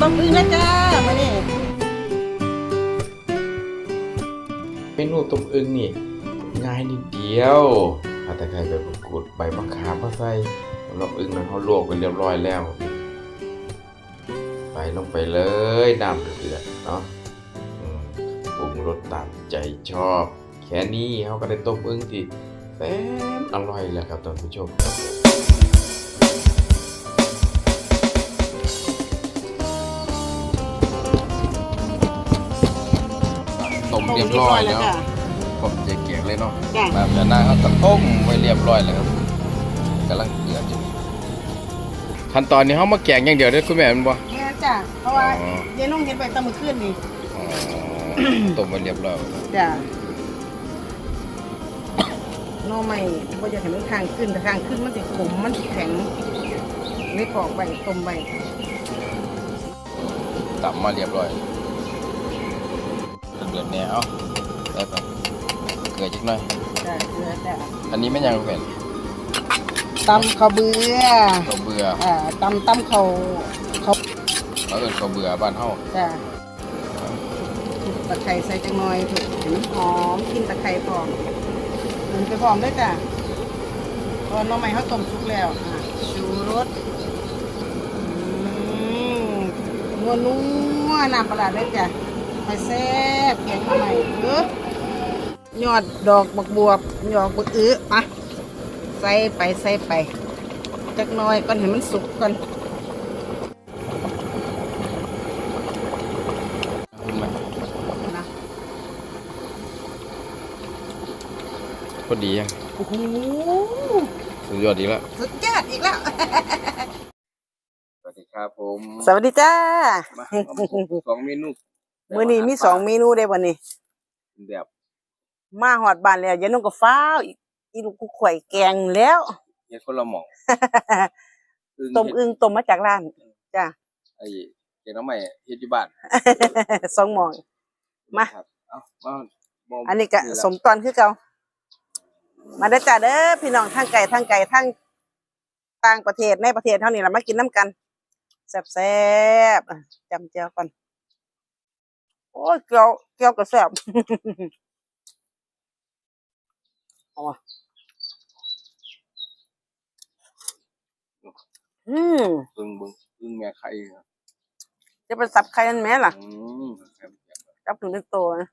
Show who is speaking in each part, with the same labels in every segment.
Speaker 1: ต้มอึ่งนะจ้ามาเนี่ย
Speaker 2: เมนูต้มอึ่งนี่ง่ายนิดเดียวเอาแต่ไข่ใบมะกรูดใบมะขามมาใส่แล้วอึ่งนั้นเขาลวกไปเรียบร้อยแล้ว ใส่ลงไปเลยน้ำเดือดเนาะปรุงรสตามใจชอบ แค่นี้เขาก็ได้ต้มอึ่งที่แสนอร่อยแล้วครับท่านผู้ชมครับ เรียบร้อยแล้ว
Speaker 1: จ้ะ
Speaker 2: ผมจะเกียกเลยเนาะ
Speaker 1: จ้ะ
Speaker 2: แบบจะนั่งเอาตะต้มไว้เรียบร้อยแล้วครับกำลังเดือดอยู่ขั้นตอนนี้เขามาแกงอย่างเดียวได้อคุณแม่แมันบ่
Speaker 1: เนี่ยจ้ะเพราะว่า
Speaker 2: อ๋อ
Speaker 1: เดี๋ยวนุ่งเห็นไปตะมือขึ้นนี่
Speaker 2: อ๋อต้มไว้เรียบร้อย
Speaker 1: จ้ะหนอใหม่ว่าจะเห็นมันข้างขึ้นแต่ข้างขึ้นมันสิขมมันสิแข็งไม่ปอกใบต้มใบ
Speaker 2: ตับมาเรียบร้อย เดือดๆเนี่ยเอาได้ปะเกลือจักหน่อย
Speaker 1: จ้ะเกลือจ้ะ
Speaker 2: อันนี้ไม่ยังเป็น
Speaker 1: ตำข้าวเบื่อ
Speaker 2: ข้าวเบื่อ
Speaker 1: อ่าตำตำข้าวข้าว
Speaker 2: เขาเอิ้นข้าวเบื่อบ้านเฮา
Speaker 1: จ้ะตะไคร้ใส่จังหน่อยถูกให้มันหอมกินตะไคร้พร้อมหมุนไปพร้อมด้วยจ้ะเพราะว่าหน้องใหม่เขาต้มสุกแล้วอะชูรสนัวนัวๆน้ำปลาร้าด้วยจ้ะ ไปแซ่บแกงหน่อใหม่เออยอดดอกบักบวบยอดบักอื้อมาใส่ไปใส่ไปจักหน่อยก่อนให้มันสุกก่อน
Speaker 2: คุณแม่
Speaker 1: นะ
Speaker 2: พอดียัง
Speaker 1: โอ้โห
Speaker 2: สุดยอดดีแล้ว
Speaker 1: สุดยอดอีกแล้ว
Speaker 2: สวัสดีครับผม
Speaker 1: สวัสดีจ้า
Speaker 2: มาสองเมนู
Speaker 1: มื้อนี้มีสองเมนูได้วันนี้
Speaker 2: แบบ
Speaker 1: มาหอดบ้านแล้วอย่านุ่งกับฟ้าวอีกอีลูกกูข่อยแกงแล้ว
Speaker 2: เฮ็ดคนละหม่อง
Speaker 1: ต้มอึ่งต้มมาจากร้านจ้า
Speaker 2: ไอ้เจ้าน้องใหม่เฮ็ดอยู่บ้าน
Speaker 1: สองหมองมา
Speaker 2: ครับเอามาบ่
Speaker 1: อันนี้ก็
Speaker 2: ละ
Speaker 1: สมตอนคือเก่ามาเด้อจ้าเด้อพี่น้องทางไก่ทางไก่ทางต่างประเทศในประเทศเท่านี้เรามากินน้ำกันแซ่บๆอะจำเจียวก่อน โอ้ยเกียวเกียวก็แซ่บอ๋ออืม
Speaker 2: เบิ่งเบิ่งอึ้งแม่ไข่ครับ
Speaker 1: จะไปสับใครนั่นแม่ล่ะ
Speaker 2: อืมครับ
Speaker 1: จับถึงเป็นโตนะ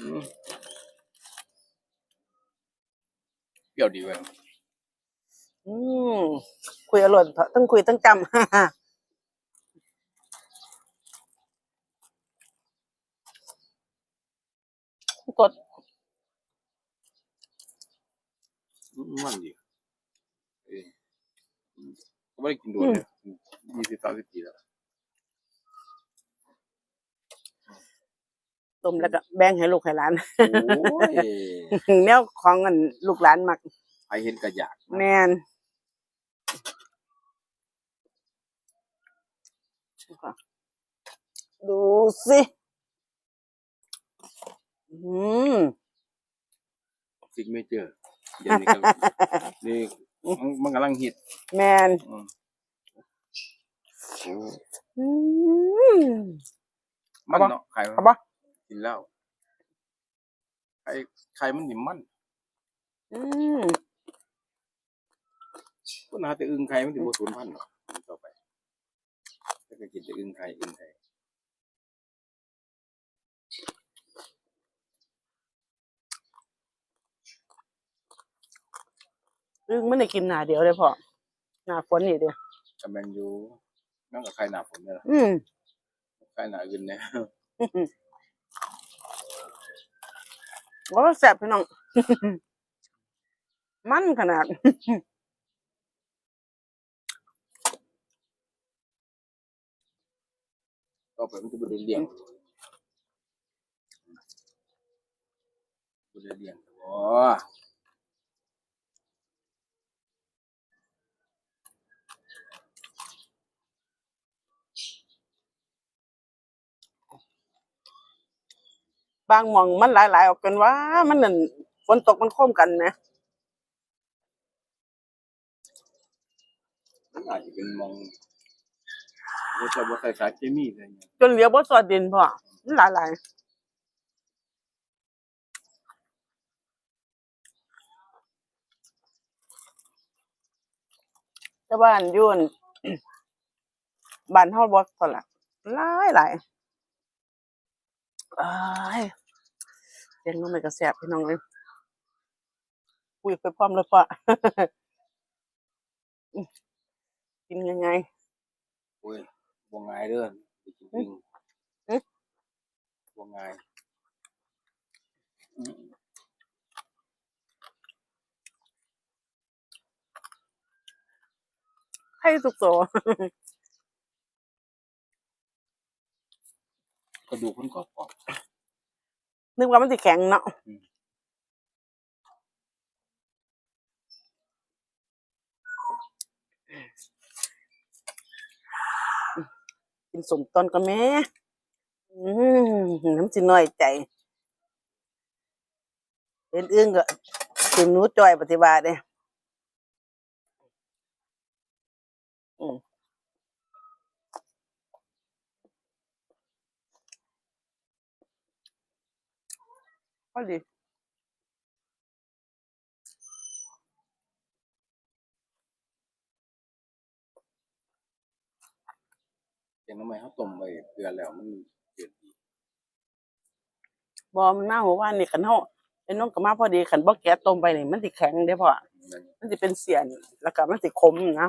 Speaker 2: อืมเป รี้ยวดีเว้ย
Speaker 1: อืมคุยอร่อยต้องคุยต้องจำกด
Speaker 2: อืมมันดีเอ้ยอืมก็ไม่ได้กินโดนเลยยี่สิบสามสิบปีแล้ว
Speaker 1: ต้มแล้วก็แบ่งให้ลูกให้หลาน
Speaker 2: โอ้ย
Speaker 1: แนวของอันลูกหลานมัก
Speaker 2: ใครเห็นกระยากนะ
Speaker 1: แมนดูสิอืม
Speaker 2: ซิกเมเจอร์เดี๋ยวนี้ก็นี่มันมันกำลังฮิต
Speaker 1: แมน
Speaker 2: อืม
Speaker 1: อืม
Speaker 2: มัน
Speaker 1: เอาปะ
Speaker 2: เนาะไข่
Speaker 1: เอาปะ
Speaker 2: กินแล้วไข่ไข่มันหิมมัน
Speaker 1: อืม
Speaker 2: ก็น่าจะอึ้งไข่มันถึงบ่สูญพันธุ์หรอกต่อไปถ้าก็กินแต่อึ้งไข่อึ้งไข่
Speaker 1: อึ้งไม่ได้กินหนาเดียวเลยพอหนาฝนนี่เดียว
Speaker 2: แต่แมนยูนั่งกับไข่หนาฝนเนี่ยล่ะ
Speaker 1: อืม
Speaker 2: ไข่หนาอื่นเนี่ย
Speaker 1: โอ้แซ่บพี่น้อง มันขนาด
Speaker 2: ต่อไปมันจะบ่ได้เลี้ยงบ่ได้เลี้ยงโอ้
Speaker 1: บางหม่องมันหลายๆ ออกกันว่า มันนั่นฝนตกมันโค้มกันนะ
Speaker 2: มันอาจจะเป็นมองบ่ใช่บ่ใส่สารเคมีอะไรเงี้ย
Speaker 1: จนเหลือบ่สอดดินพ่อมันหลายๆแต่บ้านอยุ่นบ้านเฮาบ่เท่าไหร่หลายหลายอ้าย เลี้ยงน้องไม่กระแสบพี่น้องเลยคุยไปพร้อมแล้วพ่ออื้อกินยังไง
Speaker 2: โอ้ยบ่ง่ายเด้อไปกินจริง
Speaker 1: เอ๊ะ
Speaker 2: บ่ง่ายอืม
Speaker 1: ให้สุกโส
Speaker 2: กระดูกมันกรอบ
Speaker 1: นึกว่ามันสิแข็งเนาะ
Speaker 2: อืม
Speaker 1: กินสมต้นก็แม่อืมน้ำสิน้อยใจเอ็นอึ้งก็กินหนูจ่อยปฏิบัติเนี่ย อดี
Speaker 2: ๆอย่างน้ำมันเขาต้มไว้เดือนแล้วมันเดือดดี
Speaker 1: บอมันมาหัวว่านี่ขันเฮาไอ้น้องก็มาพอดีขันบ่แกะต้มไปนี่มันสิแข็งเด้อพ่อ
Speaker 2: มัน
Speaker 1: มันสิเป็นเสียนแล้วก็มันสิขมนะ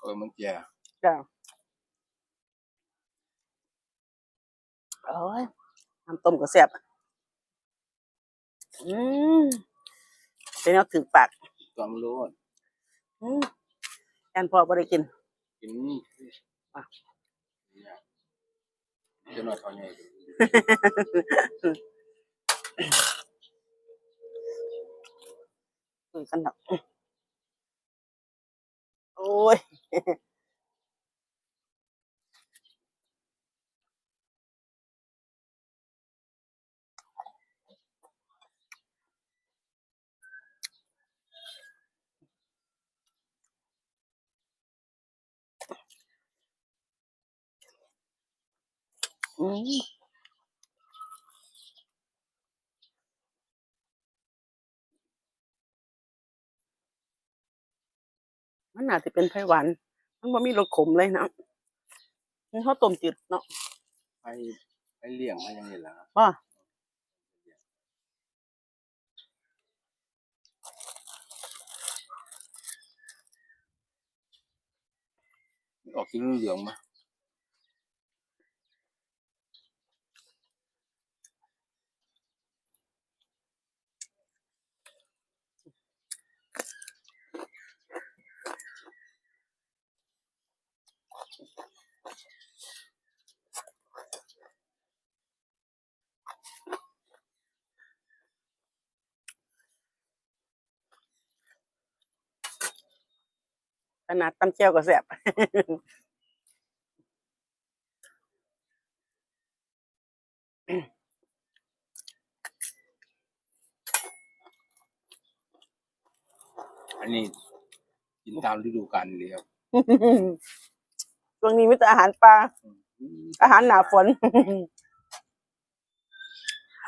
Speaker 2: เออมันแก่
Speaker 1: จ้ะโอ้ยน้ำต้มก็แซ่บ อืมเป็นแนวถึงปาก
Speaker 2: ต้องรู้ว่า
Speaker 1: อืมแอนพอบ่ได้กิน
Speaker 2: กินนี่
Speaker 1: อะ
Speaker 2: เนี่ยจะน้อยเท่าใหญ่
Speaker 1: คุยกันดอกโอ้ย มมันน่าจะเป็นไผ่หวาน มันบ่มีรสขมเลยนะมันเขาต้มจืดเนาะ
Speaker 2: ให้ให้เลี้ยงให้อยังนี้ล่ะ
Speaker 1: ว่า
Speaker 2: ออกสีเหลืองๆมา
Speaker 1: ขนาดตำเจียวก็แซ่บ
Speaker 2: อันนี้กินตามฤดูกาลเลยครับ
Speaker 1: ช่วงนี้มีแต่อาหารปลา
Speaker 2: อืม
Speaker 1: อาหารหนาฝน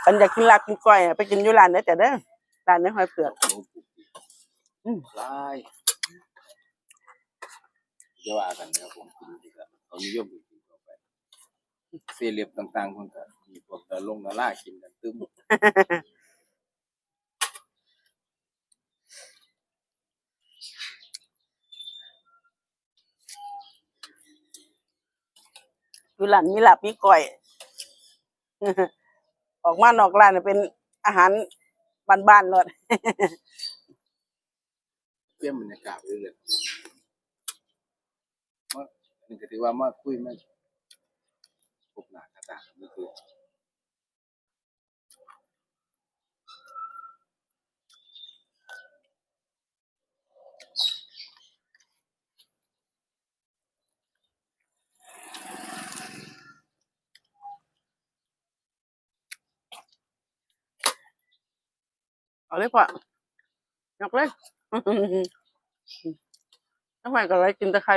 Speaker 1: คันอยากกินลาบกินก้อยอะไปกินอยู่ร้านเด้อจ้ะเด้อร้านในหอยเผือก
Speaker 2: โอ้โห
Speaker 1: อืม
Speaker 2: หลาย จะว่ากันนะครับผมกินดีครับเขานิยมกินต่อไปเซเลบต่างๆคนก็มีพวกดาลงดารากินกันตึม
Speaker 1: อยู่ร้านมีลาบมีก้อย ออกมานอกร้านน่ะเป็นอาหารบ้านๆเลย
Speaker 2: เปรี้ยมบรรยากาศไปเลย เป็นกติว่ามาคุยมาพบหน้าต่างๆก็คือ
Speaker 1: เอาเลยพ่อยกเลยน้ำไฟกับไรกินตะ
Speaker 2: ไคร้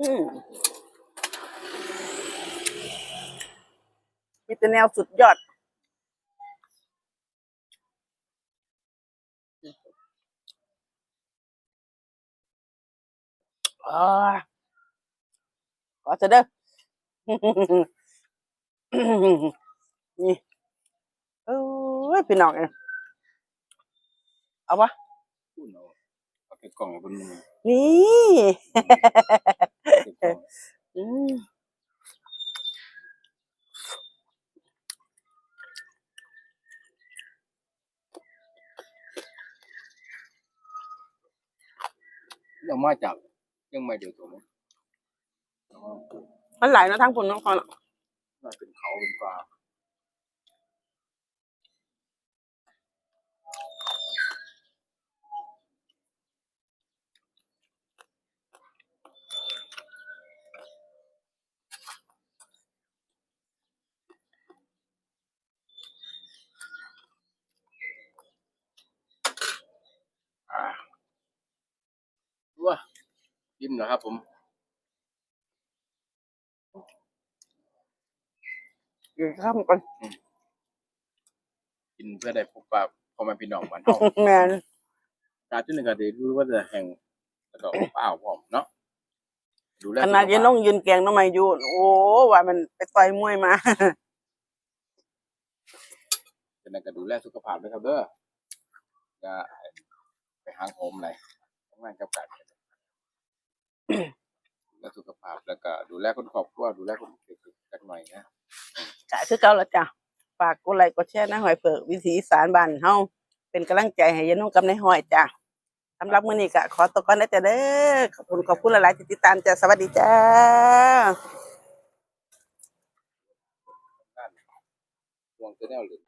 Speaker 2: มันมันจะเสียซึ่งจะเสีย
Speaker 1: อืมมีแต่แนวสุดยอดอ่าขอจะเด้อนี่ เอา
Speaker 2: เก็บกล่องให้เพิ่นมือ
Speaker 1: นี่
Speaker 2: เก็บกล่อง
Speaker 1: อืม
Speaker 2: ยังมาจากยังไม่เดือดตัวมั้ง
Speaker 1: มันหลายนะทั้งผลทั้งคอนอะ
Speaker 2: น่าเป็นเขาเป็นปลา ยิ้มนะครับ ผม
Speaker 1: เดี๋ยวข้ามก่อน
Speaker 2: กินเพื่อได้พบปะพ่อแม่พี่น้องบ้านเฮา
Speaker 1: แมน
Speaker 2: การที่หนึ่งก็ดีรู้ว่าจะแห่งแล้วก็อบอ้าวพร้อมเนาะดูแล
Speaker 1: ขนาดยันน้องยืนแกงน้องไม่อยู่โอ้ว่ามันไปต่อยมวยมา
Speaker 2: เป็นการดูแลสุขภาพด้วยครับเด้อจะไปหางโฮมอะไรทำงานกับการดู แลสุขภาพแล้วก็ดูแลคนครอบครัวดูแลคนเด็กๆกันหน่อยนะ
Speaker 1: จ้ะคือเก่าและจ้ะฝากกดไลค์กดแชร์นะหอยเผือกวิถีอีสารบ้านเฮาเป็นกำลังใจให้ยายนุ่งกับนายหอยจ้ะสำหรับมื้อนี้ก็ขอตัวก่อนนะจ๊ะเด้อขอบคุณขอบคุณหลายๆที่ติดตามจ้ะสวัสดีจ้า
Speaker 2: ห่วงตัวแนวหรือ